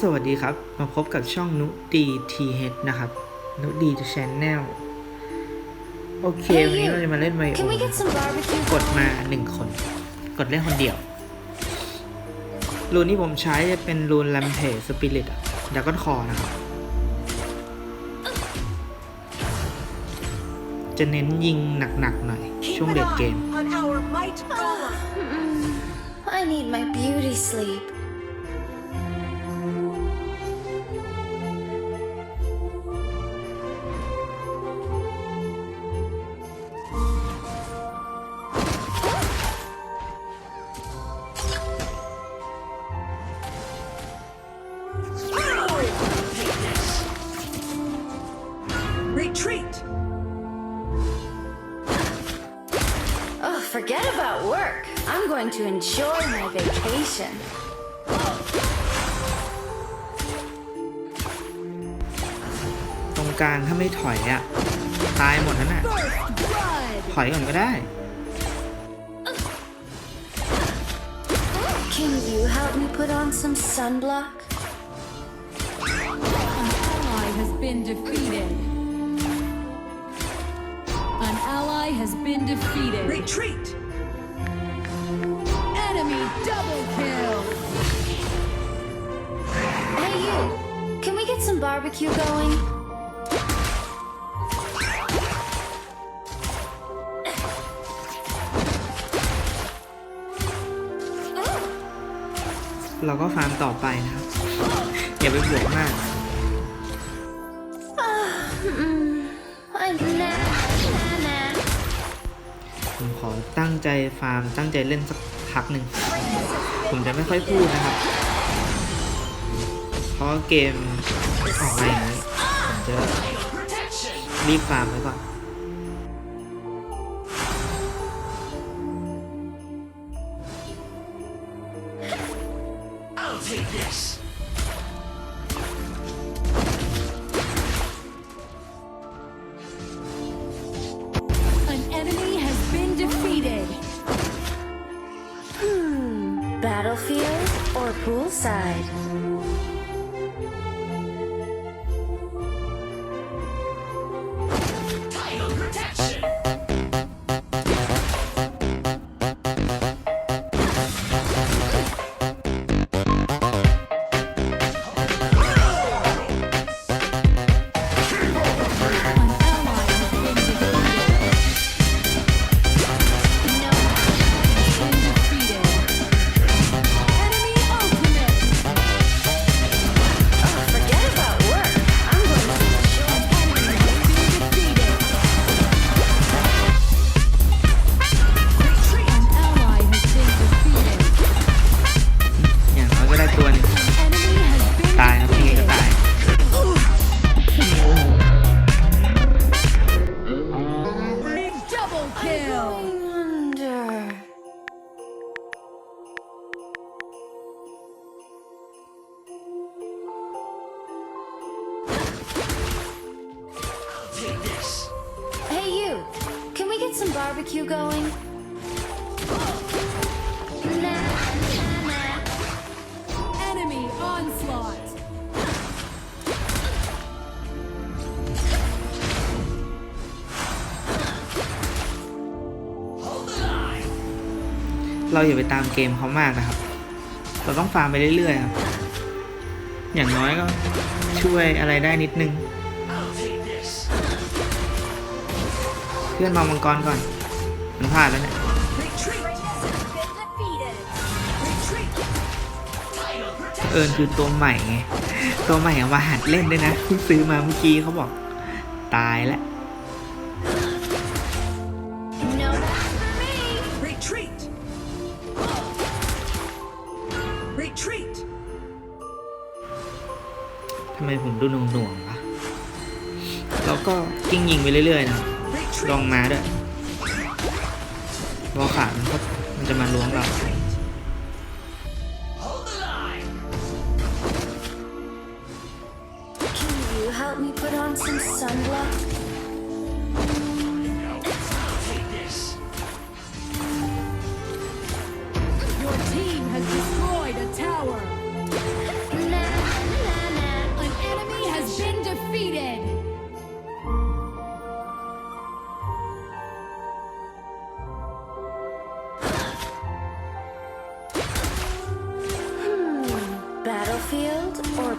สวัสดีครับ มาพบกับช่องนุดีทีเฮดนะครับ นุดีชแนลโอเค Hey, วันนี้ you. เราจะมาเล่นไมโอ Can we get some barbecue? กดมาหนึ่งคน กดเล่นคนเดียว รูนที่ผมใช้จะเป็นรูนแลมเพจสปิริตอะดากอนคอนะครับ จะเน้นยิงหนักๆหน่อย ช่วง Keep เด็ an ดเกม eye on our might golem. I need my beauty sleep. forget about work. I'm going to enjoy my vacation. ตรงกลางถ้าไม่ถอยอะตายหมดนั่นน่ะ ถอยก่อนก็ได้ Can you help me put on some sunblock? An ally has been defeated. An ally has been defeated. Retreat. Enemy double kill. Hey, you. Can we get some barbecue going? เราก็ฟาร์มต่อไปนะครับ อย่าไปบวกมาก อตั้งใจฟาร์มตั้งใจเล่นสักพักหนึ่ง ผมจะไม่ค่อยพูดนะครับ เพราะเกมออกมาอย่างนี้ผมจะรีบฟาร์มไว้ก่อน An some barbecue going? Enemy onslaught. เราอย่าไปตามเกมเขามากนะครับ เราต้องฟาร์มไปเรื่อยๆครับ อย่างน้อยก็ช่วยอะไรได้นิดนึง เพื่อนมามังกรก่อน มันพลาดแล้วเนี่ย Retreat. Defeated. Retreat. เอิญคือตัวใหม่ไง ตัวใหม่เอามาหัดเล่นด้วยนะเพิ่งซื้อมาเมื่อกี้เขาบอก ตายแล้ว No, that's for me. Retreat. Retreat. ทำไมผมดูหน่วงๆวะแล้วก็กิ้งยิงไปเรื่อยๆนะ ลองมาด้วยวอขาดมันก็มันจะมาล้วงเรา Defeated!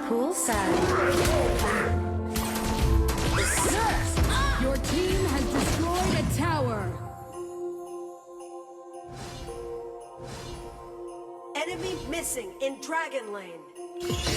Poolside. Your team has destroyed a tower. Enemy missing in Dragon Lane.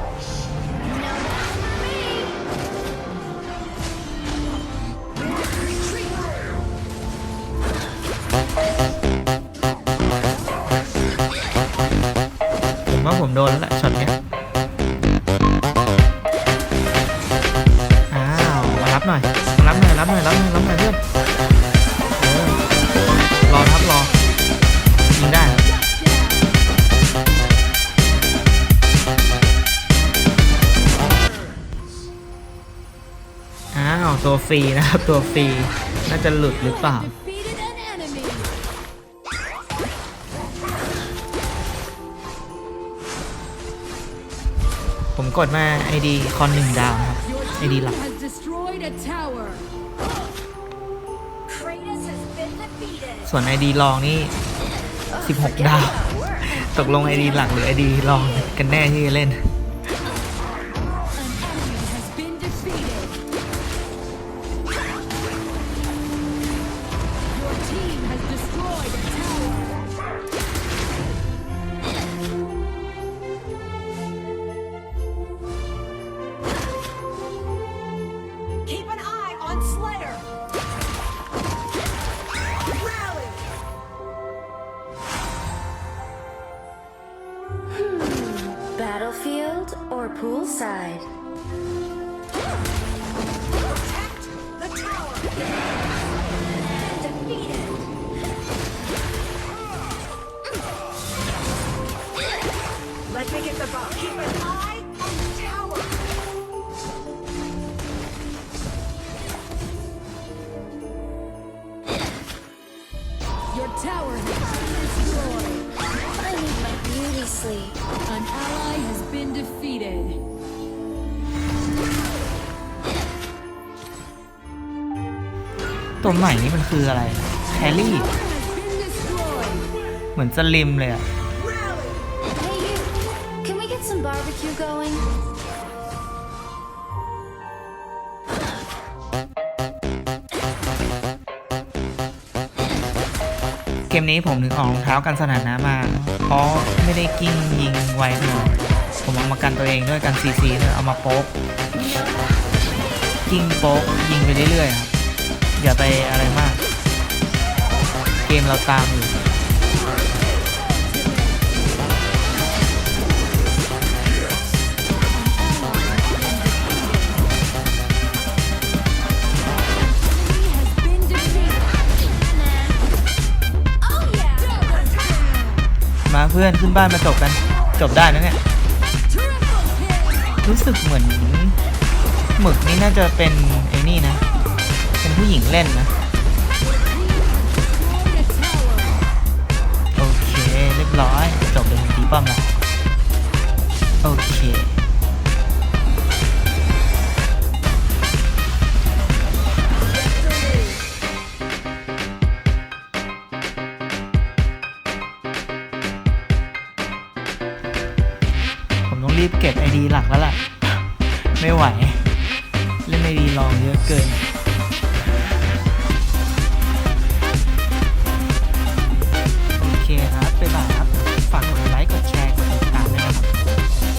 โดนแล้วแหละช็อตเนี้ยอ้าวมารับหน่อยมารับหน่อยรับหน่อยรับหน่อยรับหน่อยเพื่อนเออรอครับรอยิงได้ครับอ้าวตัวฟรีนะครับตัวฟรีน่าจะหลุดหรือเปล่า กดมา ID คอนหนึ่งดาวครับ Your ID team หลัก has destroyed a tower. Kratos has been defeated! ส่วน ID รองนี่ 16 ดาว ตกลง ID หลักหรือ ID รองกันแน่ที่จะเล่น Battlefield or poolside? Protect the tower! Defeated! Let me get the ball. Keep an eye on the tower! Your tower has been destroyed. I need my beauty sleep. An ally has been defeated. ตัวใหม่นี่มันคืออะไร แครี่ Tower has been destroyed. เหมือนสลิมเลยอะ Hey, you. Can we get some barbecue going? เกมนี้ผมถึงออกรองเท้ากันสนามน้ำมา เพราะไม่ได้กิ้งยิงไวขนาดผมเอามากันตัวเองด้วยกันซีซีเลยเอามาโป๊กกิ้งโป๊กยิงไปเรื่อยๆครับอย่าไปอะไรมาก เกมเราตามอยู่ เพื่อนขึ้นบ้านมาจบกัน จบได้นะเนี่ย รู้สึกเหมือนหมึกนี่น่าจะเป็นไอ้นี่นะ เป็นผู้หญิงเล่นนะ โอเค เรียบร้อย จบเลยตีป้อมละโอเค ต้องรีบเก็บไอดีหลักแล้วล่ะ ไม่ไหว เล่นไอดีลองเยอะเกิน